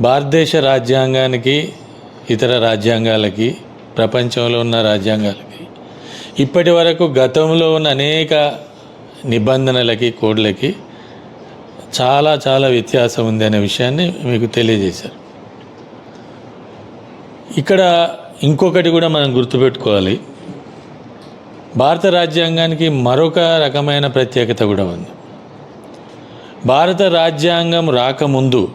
భారతదేశ రాజ్యాంగానికి ఇతర రాజ్యాంగాలకి ప్రపంచంలో ఉన్న రాజ్యాంగాలకి ఇప్పటి వరకు గతంలో ఉన్న అనేక నిబంధనలకి కోడ్లకి చాలా చాలా వ్యత్యాసం ఉంది అనే విషయాన్ని మీకు తెలియజేశారు. ఇక్కడ ఇంకొకటి కూడా మనం గుర్తుపెట్టుకోవాలి. భారత రాజ్యాంగానికి మరొక రకమైన ప్రత్యేకత కూడా ఉంది. భారత రాజ్యాంగం రాకముందు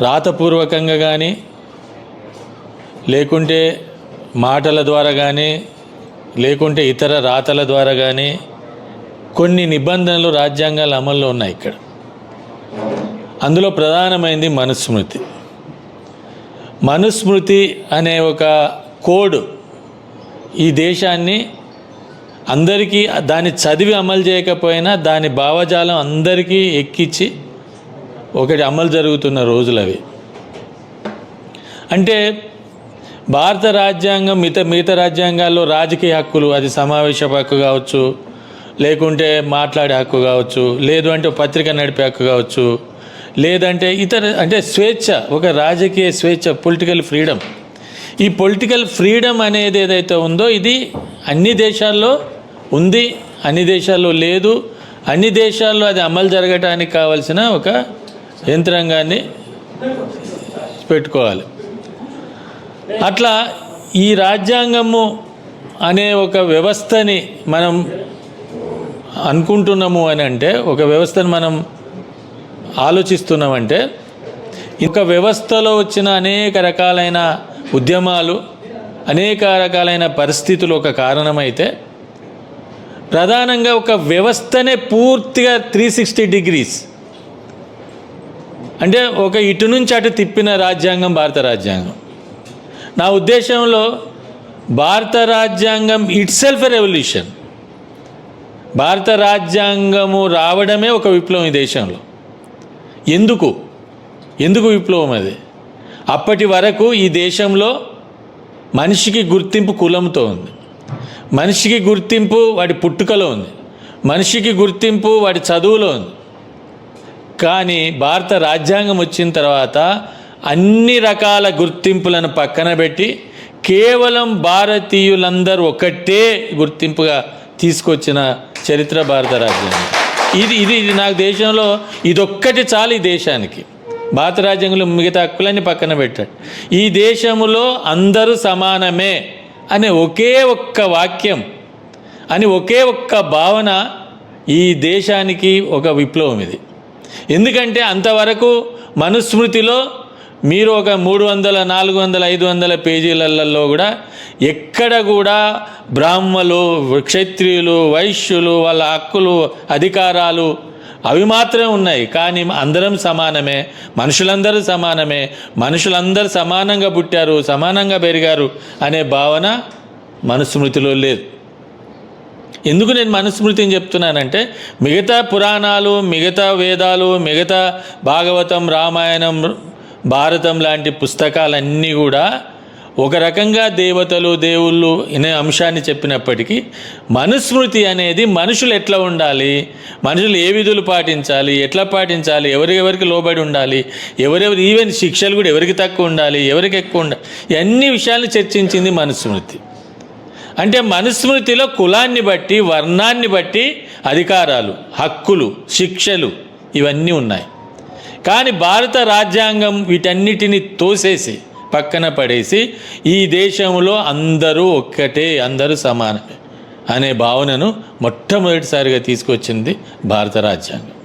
రాతపూర్వకంగా కానీ లేకుంటే మాటల ద్వారా కానీ లేకుంటే ఇతర రాతల ద్వారా కానీ కొన్ని నిబంధనలు రాజ్యాంగాల అమల్లో ఉన్నాయి ఇక్కడ. అందులో ప్రధానమైనది మనుస్మృతి. మనుస్మృతి అనే ఒక కోడ్ ఈ దేశాన్ని అందరికీ దాన్ని చదివి అమలు చేయకపోయినా దాని భావజాలం అందరికీ ఎక్కించి ఒకటి అమలు జరుగుతున్న రోజులు అవి. అంటే భారత రాజ్యాంగం మిగతా మిగతా రాజ్యాంగాల్లో రాజకీయ హక్కులు అది సమావేశ హక్కు కావచ్చు లేకుంటే మాట్లాడే హక్కు కావచ్చు లేదు అంటే పత్రిక నడిపే హక్కు కావచ్చు లేదంటే ఇతర అంటే స్వేచ్ఛ ఒక రాజకీయ స్వేచ్ఛ పొలిటికల్ ఫ్రీడమ్ ఈ పొలిటికల్ ఫ్రీడమ్ అనేది ఏదైతే ఉందో ఇది అన్ని దేశాల్లో ఉంది అన్ని దేశాల్లో లేదు అన్ని దేశాల్లో అది అమలు జరగటానికి కావాల్సిన ఒక యంత్రాంగాన్ని పెట్టుకోవాలి. అట్లా ఈ రాజ్యాంగము అనే ఒక వ్యవస్థని మనం అనుకుంటున్నాము అని అంటే ఒక వ్యవస్థను మనం ఆలోచిస్తున్నామంటే ఒక వ్యవస్థలో వచ్చిన అనేక రకాలైన ఉద్యమాలు అనేక రకాలైన పరిస్థితులు ఒక కారణమైతే ప్రధానంగా ఒక వ్యవస్థనే పూర్తిగా త్రీ సిక్స్టీ డిగ్రీస్ అంటే ఒక ఇటు నుంచి అటు తిప్పిన రాజ్యాంగం భారత రాజ్యాంగం. నా ఉద్దేశంలో భారత రాజ్యాంగం ఇట్ సెల్ఫ్ రెవల్యూషన్ భారత రాజ్యాంగము రావడమే ఒక విప్లవం ఈ దేశంలో. ఎందుకు? ఎందుకు విప్లవం అది? అప్పటి వరకు ఈ దేశంలో మనిషికి గుర్తింపు కులంతో ఉంది. మనిషికి గుర్తింపు వాడి పుట్టుకలో ఉంది. మనిషికి గుర్తింపు వాడి చదువులో ఉంది. కానీ భారత రాజ్యాంగం వచ్చిన తర్వాత అన్ని రకాల గుర్తింపులను పక్కన పెట్టి కేవలం భారతీయులందరూ ఒకటే గుర్తింపుగా తీసుకొచ్చిన చరిత్ర భారత రాజ్యాంగం. ఇది ఇది ఇది నాకు దేశంలో ఇదొక్కటి చాలు ఈ దేశానికి. భారత రాజ్యాంగంలో మిగతా హక్కులన్నీ పక్కన పెట్టాడు. ఈ దేశంలో అందరూ సమానమే అనే ఒకే ఒక్క వాక్యం అని ఒకే ఒక్క భావన ఈ దేశానికి ఒక విప్లవం ఇది. ఎందుకంటే అంతవరకు మనుస్మృతిలో మీరు ఒక మూడు వందల నాలుగు వందల ఐదు వందల పేజీలలో కూడా ఎక్కడ కూడా బ్రాహ్మలు క్షత్రియులు వైశ్యులు వాళ్ళ హక్కులు అధికారాలు అవి మాత్రమే ఉన్నాయి. కానీ అందరం సమానమే. మనుషులందరూ సమానమే. మనుషులందరూ సమానంగా పుట్టారు సమానంగా పెరిగారు అనే భావన మనుస్మృతిలో లేదు. ఎందుకు నేను మనుస్మృతిని చెప్తున్నానంటే మిగతా పురాణాలు మిగతా వేదాలు మిగతా భాగవతం రామాయణం భారతం లాంటి పుస్తకాలన్నీ కూడా ఒక రకంగా దేవతలు దేవుళ్ళు అనే అంశాన్ని చెప్పినప్పటికీ మనుస్మృతి అనేది మనుషులు ఎట్లా ఉండాలి? మనుషులు ఏ విధులు పాటించాలి? ఎట్లా పాటించాలి? ఎవరికెవరికి లోబడి ఉండాలి? ఎవరెవరు ఈవెన్ శిక్షలు కూడా ఎవరికి తక్కువ ఉండాలి? ఎవరికి ఎక్కువ ఉండాలి? ఇవన్నీ విషయాలు చర్చించింది మనుస్మృతి. అంటే మనుస్మృతిలో కులాన్ని బట్టి వర్ణాన్ని బట్టి అధికారాలు హక్కులు శిక్షలు ఇవన్నీ ఉన్నాయి. కానీ భారత రాజ్యాంగం వీటన్నిటిని తోసేసి పక్కన పడేసి ఈ దేశంలో అందరూ ఒక్కటే అందరూ సమానమే అనే భావనను మొట్టమొదటిసారిగా తీసుకొచ్చింది భారత రాజ్యాంగం.